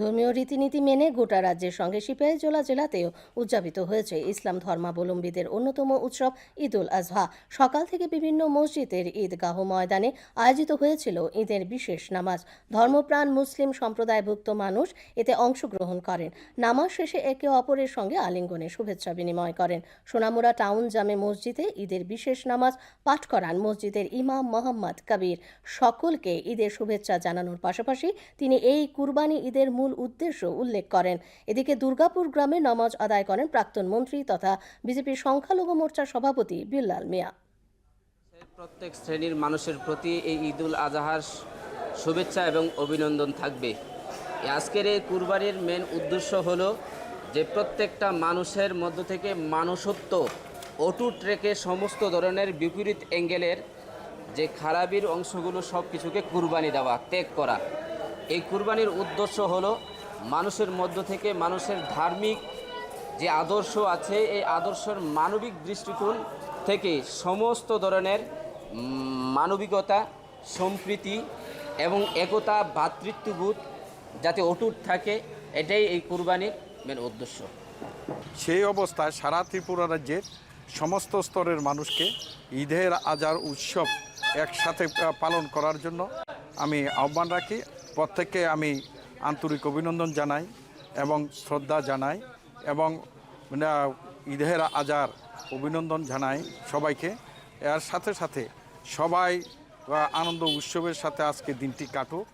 ধর্মীয় রীতিনীতি মেনে গোটা রাজ্যের সঙ্গে সিপাহীজলা জেলাতেও উদযাপিত হয়েছে ইসলাম ধর্মাবলম্বীদের অন্যতম উৎসব ঈদ উল আজহা। সকাল থেকে বিভিন্ন মসজিদের ঈদগাহ ময়দানে আয়োজিত হয়েছিল ঈদের বিশেষ নামাজ। ধর্মপ্রাণ মুসলিম সম্প্রদায়ভুক্ত মানুষ এতে অংশগ্রহণ করেন। নামাজ শেষে একে অপরের সঙ্গে আলিঙ্গনে শুভেচ্ছা বিনিময় করেন। সোনামুড়া টাউন জামে মসজিদে ঈদের বিশেষ নামাজ পাঠ করান মসজিদের ইমাম মোহাম্মদ কবির। সকলকে ঈদের শুভেচ্ছা জানানোর পাশাপাশি তিনি এই কুরবানি ঈদের মূল উদ্দেশ্য উল্লেখ করেন। এদিকে দুর্গাপুর গ্রামে নামাজ আদায় করেন প্রাক্তন মন্ত্রী তথা বিজেপির সংখ্যালঘু মোর্চার সভাপতি বিল্লাল মিয়া। প্রত্যেক শ্রেণির মানুষের প্রতি এই ঈদুল আজহার শুভেচ্ছা এবং অভিনন্দন থাকবে। আজকের এই কুরবানির মেন উদ্দেশ্য হলো যে প্রত্যেকটা মানুষের মধ্য থেকে মানুষত্ব অটুট রেখে সমস্ত ধরনের বিপরীত অ্যাঙ্গেলের যে খারাপির অংশগুলো সব কিছুকে কুরবানি দেওয়া, ত্যাগ করা। এই কুরবানির উদ্দেশ্য হলো মানুষের মধ্য থেকে মানুষের ধার্মিক যে আদর্শ আছে, এই আদর্শের মানবিক দৃষ্টিকোণ থেকে সমস্ত ধরনের মানবিকতা, সম্প্রীতি এবং একতা ভ্রাতৃত্ববোধ যাতে অটুট থাকে, এটাই এই কুরবানির মেন উদ্দেশ্য। সেই অবস্থায় সারা ত্রিপুরা রাজ্যের সমস্ত স্তরের মানুষকে ঈদের আজার উৎসব একসাথে পালন করার জন্য আমি আহ্বান রাখি। প্রত্যেককে আমি আন্তরিক অভিনন্দন জানাই এবং শ্রদ্ধা জানাই এবং ঈদের আজার অভিনন্দন জানাই সবাইকে। এর সাথে সাথে সবাই আনন্দ উৎসবের সাথে আজকে দিনটি কাটুক।